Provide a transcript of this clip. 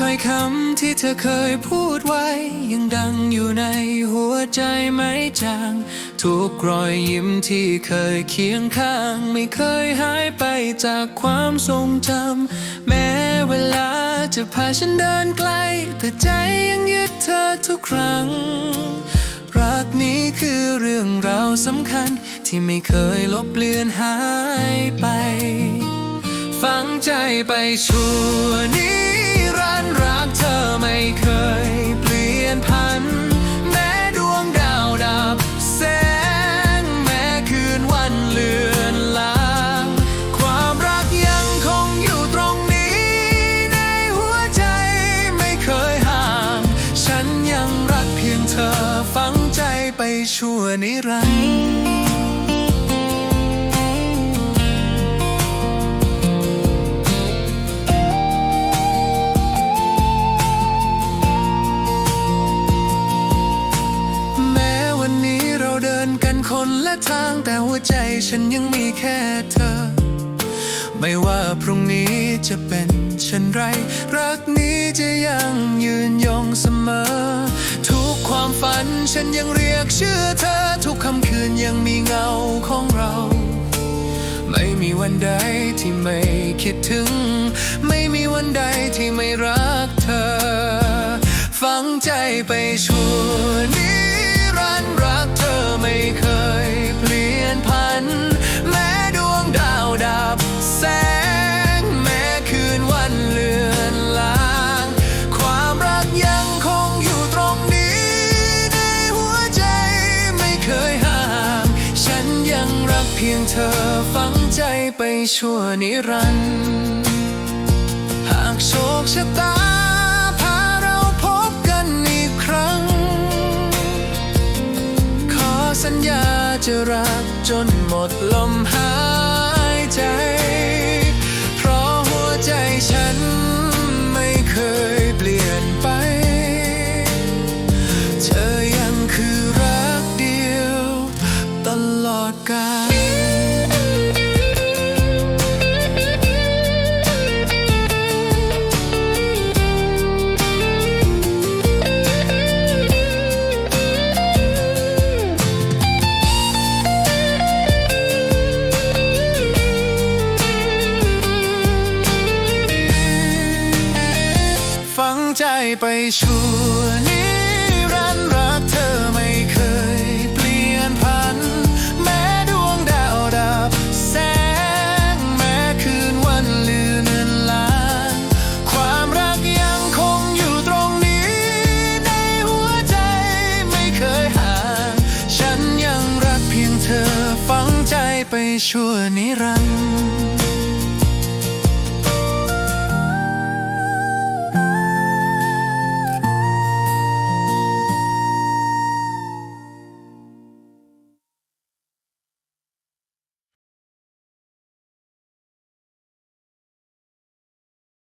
ถ้อยคำที่เธอเคยพูดไว้ ยังดังอยู่ในหัวใจไม่จาง ทุกรอยยิ้มที่เคยเคียงข้าง ไม่เคยหายไปจากความทรงจำแม้เวลาจะพาฉันเดินไกล แต่ใจยังยึดเธอทุกครั้ง รักนี้คือเรื่องราวสำคัญ ที่ไม่เคยลบเลือนหายไป ฝังใจไปชั่วนิรันดร์รักเธอไม่เคยเปลี่ยนพัน แม้ดวงดาวดับแสง แม้คืนวันเลือนลางความรักยังคงอยู่ตรงนี้ ในหัวใจไม่เคยห่าง ฉันยังรักเพียงเธอฝังใจไปชั่วนิรันดร์ วใจฉันยังมีแค่เธอ ไม่ว่าพรุ่งนี้จะเป็นเช่นไร รักนี้จะยังยืนยงเสมอ ทุกความฝันฉันยังเรียกชื่อเธอ ทุกคำคืนยังมีเงาของเรา ไม่มีวันใดที่ไม่คิดถึง ไม่มีวันใดที่ไม่รักเธอ ฝังใจไปชั่วนิ พียงเธอฝังใจไปชั่วนิรันดร์หากโชคชะตาพาเราพบกันอีกครั้ง ขอสัญญาจะรักจนหมดลมหาย ไปชั่วนิรันดร์รักเธอไม่เคยเปลี่ยนพัน แม้ดวงดาวดับแสง แม้คืนวันลือนลางความรักยังคงอยู่ตรงนี้ ในหัวใจไม่เคยห่าง ฉันยังรักเพียงเธอฝังใจไปชั่วนิรันดร์